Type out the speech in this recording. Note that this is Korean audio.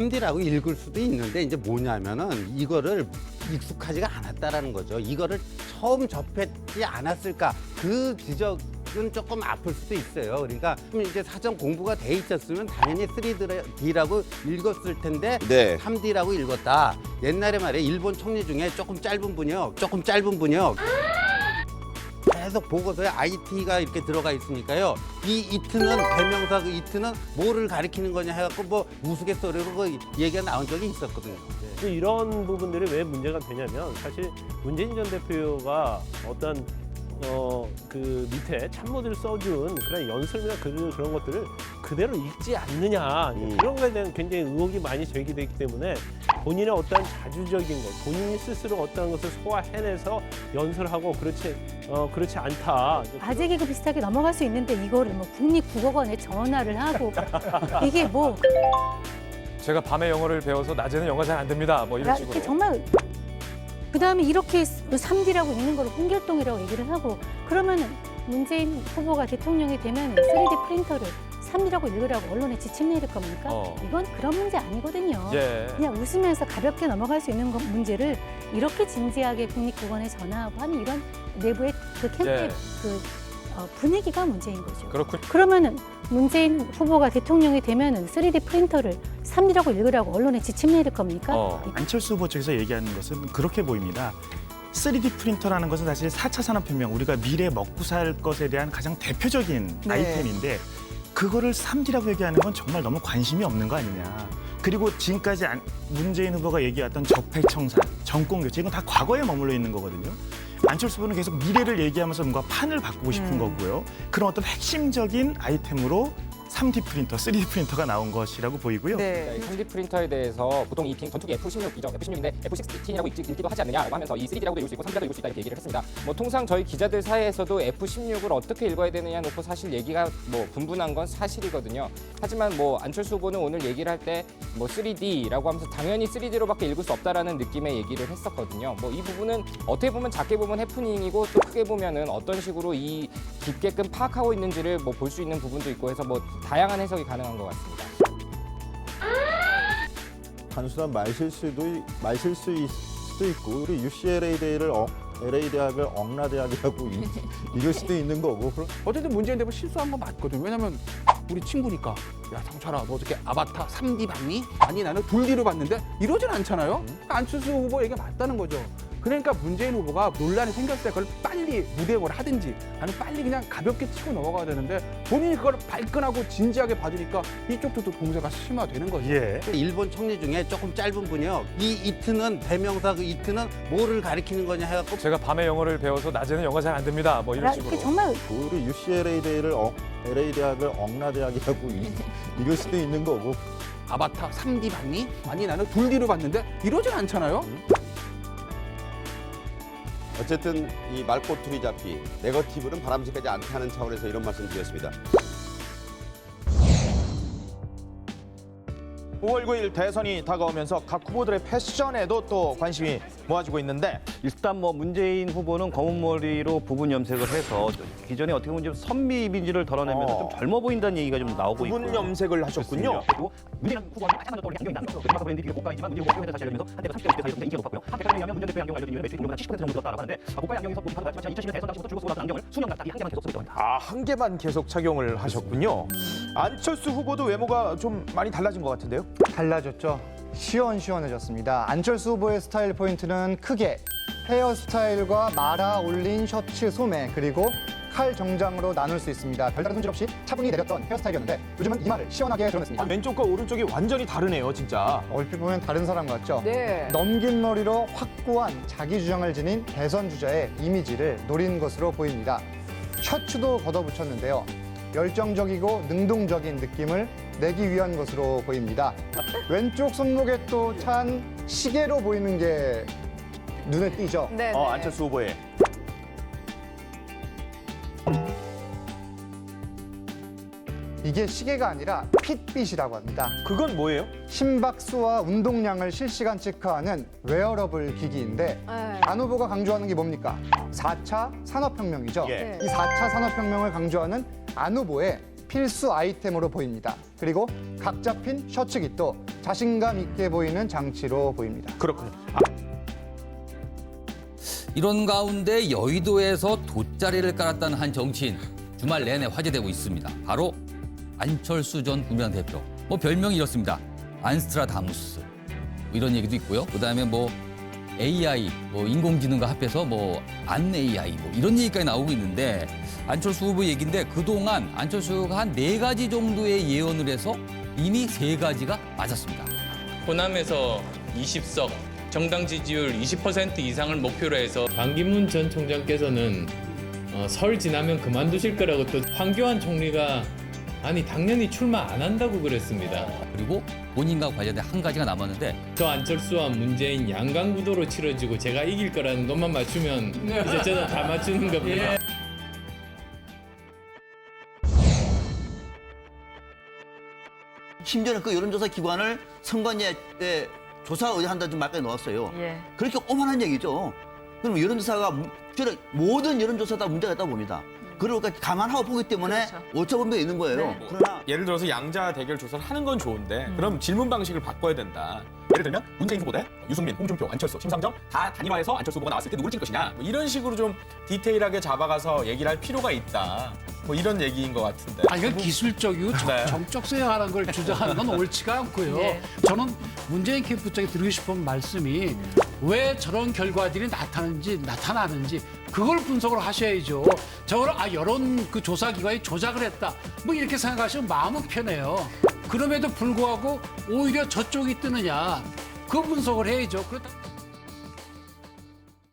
3D라고 읽을 수도 있는데 이제 뭐냐면은 이거를 익숙하지가 않았다라는 거죠. 이거를 처음 접했지 않았을까 그 지적 은 조금 아플 수도 있어요. 그러니까 좀 이제 사전 공부가 돼 있었으면 당연히 3D라고 읽었을 텐데 네. 3D라고 읽었다. 옛날에 말이에요. 일본 총리 중에 조금 짧은 분이요. 조금 짧은 분이요. 계속 보고서에 IT가 이렇게 들어가 있으니까요. 이 이트는 대명사 그 이트는 뭐를 가리키는 거냐 해갖고 뭐 우스갯소리로 그 얘기가 나온 적이 있었거든요. 네. 근데 이런 부분들이 왜 문제가 되냐면 사실 문재인 전 대표가 어떤 어 그 밑에 참모들 써준 그런 연설이나 그 그런 것들을 그대로 읽지 않느냐 음. 그런 거에 대한 굉장히 의혹이 많이 제기되기 때문에 본인의 어떤 자주적인 것, 본인이 스스로 어떤 것을 소화해내서 연설하고 그렇지 어 그렇지 않다. 아재 개그 비슷하게 넘어갈 수 있는데 이거를 뭐 국립국어관에 전화를 하고 이게 뭐 제가 밤에 영어를 배워서 낮에는 영어가 잘안 됩니다. 뭐 이런 나- 식으로. 이게 정말 그다음에 이렇게 3D라고 읽는 걸 홍길동이라고 얘기를 하고 그러면은 문재인 후보가 대통령이 되면 3D 프린터를 3D라고 읽으라고 언론에 지침 내릴 겁니까? 어. 이건 그런 문제 아니거든요. 예. 그냥 웃으면서 가볍게 넘어갈 수 있는 거- 문제를 이렇게 진지하게 국립국원에 전화하고 하는 이런 내부의 그 캠페인 예. 그 어, 분위기가 문제인 거죠. 그렇군. 그러면은 문재인 후보가 대통령이 되면은 3D 프린터를 3D라고 읽으라고 언론에 지침 내릴 겁니까? 어. 안철수 후보 측에서 얘기하는 것은 그렇게 보입니다. 3D 프린터라는 것은 사실 4차 산업혁명, 우리가 미래 먹고 살 것에 대한 가장 대표적인 네. 아이템인데 그거를 3D라고 얘기하는 건 정말 너무 관심이 없는 거 아니냐. 그리고 지금까지 안- 문재인 후보가 얘기했던 적폐청산, 정권교체 이건 다 과거에 머물러 있는 거거든요. 안철수 후보는 계속 미래를 얘기하면서 뭔가 판을 바꾸고 싶은 음. 거고요. 그런 어떤 핵심적인 아이템으로 3D 프린터, 3D 프린터가 나온 것이라고 보이고요. 네. 3D 프린터에 대해서 보통 이 빈 전투기 F16이죠. F16인데 F16이라고 읽기도 하지 않느냐라고 하면서 이 3D라고도 읽을 수 있고 3D라고 읽을 수 있다 이렇게 얘기를 했습니다. 뭐 통상 저희 기자들 사이에서도 F16을 어떻게 읽어야 되느냐 놓고 사실 얘기가 뭐 분분한 건 사실이거든요. 하지만 뭐 안철수 후보는 오늘 얘기를 할 때 뭐 3D라고 하면서 당연히 3D로밖에 읽을 수 없다라는 느낌의 얘기를 했었거든요. 뭐 이 부분은 어떻게 보면 작게 보면 해프닝이고 또 크게 보면은 어떤 식으로 이 깊게끔 파악하고 있는지를 뭐 볼 수 있는 부분도 있고 해서 뭐 다양한 해석이 가능한 것 같습니다. 단순한 말실수도 이- 말실수일 수도 있고 우리 UCLA 대를 어, LA 대학을 엉라 대학이라고 이- 이럴 수도 있는 거고 그럼 어쨌든 문재인 대표 실수한 건 맞거든. 왜냐면 우리 친구니까. 야 상철아 너 어저께 아바타 3D 봤니? 아니 나는 둘디로 봤는데 이러진 않잖아요. 그러니까 안철수 후보 얘기가 맞다는 거죠. 그러니까 문재인 후보가 논란이 생겼을 때 그걸 빨리 무대응을 하든지 아니면 빨리 그냥 가볍게 치고 넘어가야 되는데 본인이 그걸 발끈하고 진지하게 봐주니까 이쪽도 또 공세가 심화되는 거죠. 예. 일본 총리 중에 조금 짧은 분이요. 이 이트는 대명사 그 이트는 뭐를 가리키는 거냐 해갖고 제가 밤에 영어를 배워서 낮에는 영어가 잘안 됩니다. 뭐 이런 라- 식으로. 이게 정말 우리 UCLA 대를 어, LA 대학을 엉라 대학이라고 이- 이럴 수도 있는 거고 아바타 3D 봤니? 아니 나는 둘디로 봤는데 이러진 않잖아요. 어쨌든 이 말꼬투리 잡기, 네거티브는 바람직하지 않다는 차원에서 이런 말씀 드렸습니다. 5월 9일 대선이 다가오면서 각 후보들의 패션에도 또 관심이 모아지고 있는데 일단 뭐 문재인 후보는 검은 머리로 부분 염색을 해서 기존에 어떻게 보면 좀 선미 이미지를 덜어내면서 어. 좀 젊어 보인다는 얘기가 좀 나오고 있고 부분 염색을 하셨군요. 그리고 문재인 후보가 마찬가지로 또 안경이 남죠. 그래서 브랜드 비교 고가이지만 문재인 후보 회사 자료면서 한대가 30대 50대 사이로 인기가 높았고요. 한 대표에 의하면 문재인 대표의 안경 알려진 이유는 매출이 공급한 70% 정도 늘었다라고 하는데 아, 고가의 안경에서 보기 하지만 2012년 대선 당시부터 줄곧 쏘았던 안경을 수년간 딱이한 개만 계속 쓰고 있다고 합니다. 아, 한 개만 계속 착용을 하셨군요. 안철수 후보도 외모가 좀 많이 달라진 것 같은데요? 달라졌죠. 시원시원해졌습니다. 안철수 후보의 스타일 포인트는 크게 헤어스타일과 말아 올린 셔츠 소매 그리고 칼 정장으로 나눌 수 있습니다. 별다른 손질 없이 차분히 내렸던 헤어스타일이었는데 요즘은 이마를 시원하게 드러냈습니다. 아, 왼쪽과 오른쪽이 완전히 다르네요, 진짜. 얼핏 보면 다른 사람 같죠? 네. 넘긴 머리로 확고한 자기 주장을 지닌 대선 주자의 이미지를 노린 것으로 보입니다. 셔츠도 걷어붙였는데요. 열정적이고 능동적인 느낌을 내기 위한 것으로 보입니다. 왼쪽 손목에 또 찬 시계로 보이는 게 눈에 띄죠. 네. 어, 네. 안철수 후보의 이게 시계가 아니라 핏빛이라고 합니다. 그건 뭐예요? 심박수와 운동량을 실시간 체크하는 웨어러블 기기인데 네. 안 후보가 강조하는 게 뭡니까? 4차 산업혁명이죠. 예. 이 4차 산업혁명을 강조하는 안 후보의 필수 아이템으로 보입니다. 그리고 각 잡힌 셔츠깃도 자신감 있게 보이는 장치로 보입니다. 그렇군요. 이런 가운데 여의도에서 돗자리를 깔았다는 한 정치인 주말 내내 화제되고 있습니다. 바로 안철수 전 국민의당 대표. 뭐 별명이 이렇습니다. 안스트라다무스 뭐 이런 얘기도 있고요. 그다음에 뭐 AI 뭐 인공지능과 합해서 뭐 안 AI 뭐 이런 얘기까지 나오고 있는데 안철수 후보 얘기인데 그동안 안철수가 한 네 가지 정도의 예언을 해서 이미 세 가지가 맞았습니다. 호남에서 20석, 정당 지지율 20% 이상을 목표로 해서 반기문 전 총장께서는 어, 설 지나면 그만두실 거라고 또 황교안 총리가 아니 당연히 출마 안 한다고 그랬습니다. 그리고 본인과 관련된 한 가지가 남았는데 저 안철수와 문재인 양강 구도로 치러지고 제가 이길 거라는 것만 맞추면 이제 저는 다 맞추는 겁니다. 심지어는 그 여론조사 기관을 선관위에 조사 의뢰한다는 말까지 넣었어요. 예. 그렇게 오만한 얘기죠. 그럼 여론조사가 무- 저는 모든 여론조사 다 문제가 있다고 봅니다. 그러니까 감안하고 보기 때문에 오차 범위가 있는 거예요. 그러나 예를 들어서 양자 대결 조사를 하는 건 좋은데 그럼 질문 방식을 바꿔야 된다. 예를 들면 문재인 후보 대 유승민, 홍준표, 안철수, 심상정 다 단일화해서 안철수 후보가 나왔을 때 누굴 찍을 것이냐. 뭐 이런 식으로 좀 디테일하게 잡아가서 얘기를 할 필요가 있다. 뭐 이런 얘기인 것 같은데. 아, 이건 기술적이고 정- 네. 정적 수행하는 걸 주장하는 건 옳지가 않고요. 예. 저는 문재인 캠프 쪽에 드리고 싶은 말씀이 왜 저런 결과들이 나타나는지 나타나는지 그걸 분석을 하셔야죠. 저걸 아 여론 그 조사 기관이 조작을 했다. 뭐 이렇게 생각하시면 마음은 편해요. 그럼에도 불구하고 오히려 저쪽이 뜨느냐 그 분석을 해야죠. 그렇다.